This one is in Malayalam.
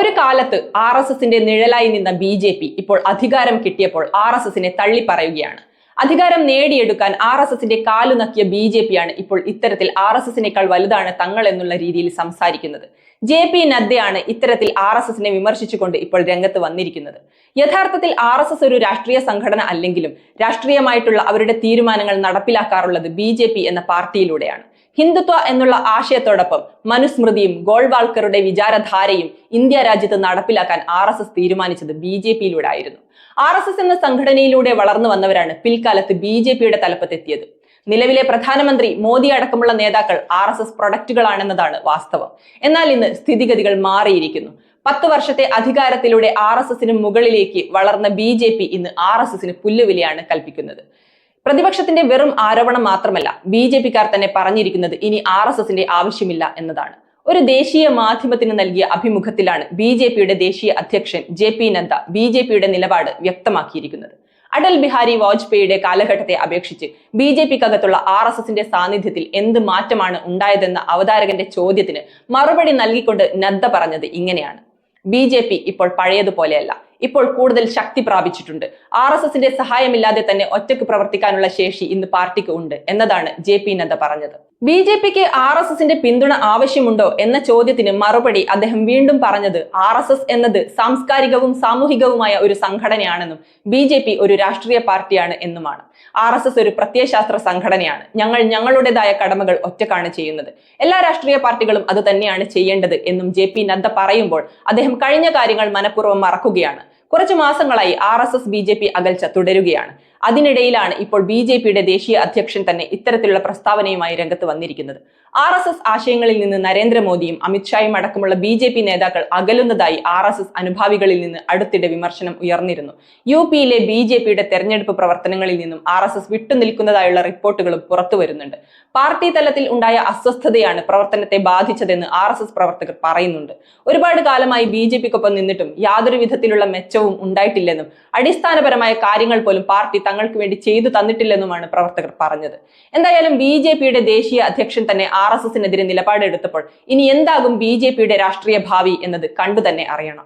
ഒരു കാലത്ത് ആർ എസ് എസിന്റെ നിഴലായി നിന്ന ബി ജെ പി ഇപ്പോൾ അധികാരം കിട്ടിയപ്പോൾ ആർ എസ് എസിനെ തള്ളിപ്പറയുകയാണ്. അധികാരം നേടിയെടുക്കാൻ ആർ എസ് എസിന്റെ കാലു നക്കിയ ബി ജെ പി ആണ് ഇപ്പോൾ ഇത്തരത്തിൽ ആർ എസ് എസിനേക്കാൾ വലുതാണ് തങ്ങൾ എന്നുള്ള രീതിയിൽ സംസാരിക്കുന്നത്. ജെ പി നദ്ദയാണ് ഇത്തരത്തിൽ ആർ എസ് എസിനെ വിമർശിച്ചുകൊണ്ട് ഇപ്പോൾ രംഗത്ത് വന്നിരിക്കുന്നത്. യഥാർത്ഥത്തിൽ ആർ എസ് എസ് ഒരു രാഷ്ട്രീയ സംഘടന അല്ലെങ്കിലും രാഷ്ട്രീയമായിട്ടുള്ള അവരുടെ തീരുമാനങ്ങൾ നടപ്പിലാക്കാറുള്ളത് ബി ജെ പി എന്ന പാർട്ടിയിലൂടെയാണ്. ഹിന്ദുത്വ എന്നുള്ള ആശയത്തോടൊപ്പം മനുസ്മൃതിയും ഗോൾവാൾക്കറുടെ വിചാരധാരയും ഇന്ത്യ രാജ്യത്ത് നടപ്പിലാക്കാൻ ആർ എസ് എസ് തീരുമാനിച്ചത് ബി ജെ പിയിലൂടെ ആയിരുന്നു ആർ എസ് എസ് എന്ന സംഘടനയിലൂടെ വളർന്നു വന്നവരാണ് പിൽക്കാലത്ത് ബി ജെ പിയുടെ തലപ്പത്തെത്തിയത്. നിലവിലെ പ്രധാനമന്ത്രി മോദി അടക്കമുള്ള നേതാക്കൾ ആർ എസ് എസ് പ്രൊഡക്റ്റുകളാണെന്നതാണ് വാസ്തവം. എന്നാൽ ഇന്ന് സ്ഥിതിഗതികൾ മാറിയിരിക്കുന്നു. പത്ത് വർഷത്തെ അധികാരത്തിലൂടെ ആർ എസ് എസിന് മുകളിലേക്ക് വളർന്ന ബി ജെ പി ഇന്ന് ആർ എസ് എസിന് പുല്ലുവിലയാണ് കൽപ്പിക്കുന്നത്. പ്രതിപക്ഷത്തിന്റെ വെറും ആരോപണം മാത്രമല്ല ബി ജെ പിക്കാർ തന്നെ പറഞ്ഞിരിക്കുന്നത് ഇനി ആർ എസ് എസിന്റെ ആവശ്യമില്ല എന്നതാണ്. ഒരു ദേശീയ മാധ്യമത്തിന് നൽകിയ അഭിമുഖത്തിലാണ് ബി ജെ പിയുടെ ദേശീയ അധ്യക്ഷൻ J P Nadda B J പിയുടെ നിലപാട് വ്യക്തമാക്കിയിരിക്കുന്നത്. അടൽ ബിഹാരി വാജ്പേയിയുടെ കാലഘട്ടത്തെ അപേക്ഷിച്ച് ബി ജെ പിക്കകത്തുള്ള ആർ എസ് എസിന്റെ സാന്നിധ്യത്തിൽ എന്ത് മാറ്റമാണ് ഉണ്ടായതെന്ന അവതാരകന്റെ ചോദ്യത്തിന് മറുപടി നൽകിക്കൊണ്ട് നദ്ദ പറഞ്ഞത് ഇങ്ങനെയാണ്. ബി ജെ പി ഇപ്പോൾ പഴയതുപോലെയല്ല. ഇപ്പോൾ കൂടുതൽ ശക്തി പ്രാപിച്ചിട്ടുണ്ട്. ആർ എസ് എസിന്റെ സഹായമില്ലാതെ തന്നെ ഒറ്റയ്ക്ക് പ്രവർത്തിക്കാനുള്ള ശേഷി ഇന്ന് പാർട്ടിക്ക് ഉണ്ട് എന്നതാണ് ജെ പി നദ്ദ പറഞ്ഞത്. ബി ജെ പിക്ക് ആർ എസ് എസിന്റെ പിന്തുണ ആവശ്യമുണ്ടോ എന്ന ചോദ്യത്തിന് മറുപടി അദ്ദേഹം വീണ്ടും പറഞ്ഞത് ആർ എസ് എസ് എന്നത് സാംസ്കാരികവും സാമൂഹികവുമായ ഒരു സംഘടനയാണെന്നും ബി ജെ പി ഒരു രാഷ്ട്രീയ പാർട്ടിയാണ് എന്നുമാണ്. ആർ എസ് എസ് ഒരു പ്രത്യയശാസ്ത്ര സംഘടനയാണ്. ഞങ്ങൾ ഞങ്ങളുടേതായ കടമകൾ ഒറ്റക്കാണ് ചെയ്യുന്നത്. എല്ലാ രാഷ്ട്രീയ പാർട്ടികളും അത് തന്നെയാണ് ചെയ്യേണ്ടത് എന്നും ജെ പി നദ്ദ പറയുമ്പോൾ അദ്ദേഹം കഴിഞ്ഞ കാര്യങ്ങൾ മനഃപൂർവം മറക്കുകയാണ്. കുറച്ചു മാസങ്ങളായി R S S B J P അകൽച്ച തുടരുകയാണ്. അതിനിടയിലാണ് ഇപ്പോൾ ബി ജെ പിയുടെ ദേശീയ അധ്യക്ഷൻ തന്നെ ഇത്തരത്തിലുള്ള പ്രസ്താവനയുമായി രംഗത്ത് വന്നിരിക്കുന്നത്. ആർ എസ് എസ് ആശയങ്ങളിൽ നിന്ന് നരേന്ദ്രമോദിയും അമിത്ഷായും അടക്കമുള്ള ബി ജെ പി നേതാക്കൾ അകലുന്നതായി ആർ എസ് എസ് അനുഭാവികളിൽ നിന്ന് അടുത്തിടെ വിമർശനം ഉയർന്നിരുന്നു. യു പിയിലെ ബി ജെ പിയുടെ തെരഞ്ഞെടുപ്പ് പ്രവർത്തനങ്ങളിൽ നിന്നും ആർ എസ് എസ് വിട്ടുനിൽക്കുന്നതായുള്ള റിപ്പോർട്ടുകളും പുറത്തു വരുന്നുണ്ട്. പാർട്ടി തലത്തിൽ ഉണ്ടായ അസ്വസ്ഥതയാണ് പ്രവർത്തനത്തെ ബാധിച്ചതെന്ന് ആർ എസ് എസ് പ്രവർത്തകർ പറയുന്നുണ്ട്. ഒരുപാട് കാലമായി ബി ജെ പിക്കൊപ്പം നിന്നിട്ടും യാതൊരു വിധത്തിലുള്ള മെച്ചവും ഉണ്ടായിട്ടില്ലെന്നും അടിസ്ഥാനപരമായ കാര്യങ്ങൾ പോലും പാർട്ടി തങ്ങൾക്ക് വേണ്ടി ചെയ്തു തന്നിട്ടില്ലെന്നുമാണ് പ്രവർത്തകർ പറഞ്ഞത്. എന്തായാലും ബി ജെ പിയുടെ ദേശീയ അധ്യക്ഷൻ തന്നെ ആർ എസ് എസിനെതിരെ നിലപാടെടുത്തപ്പോൾ ഇനി എന്താകും ബി ജെ പിയുടെ രാഷ്ട്രീയ ഭാവി എന്നത് കണ്ടു തന്നെ അറിയണം.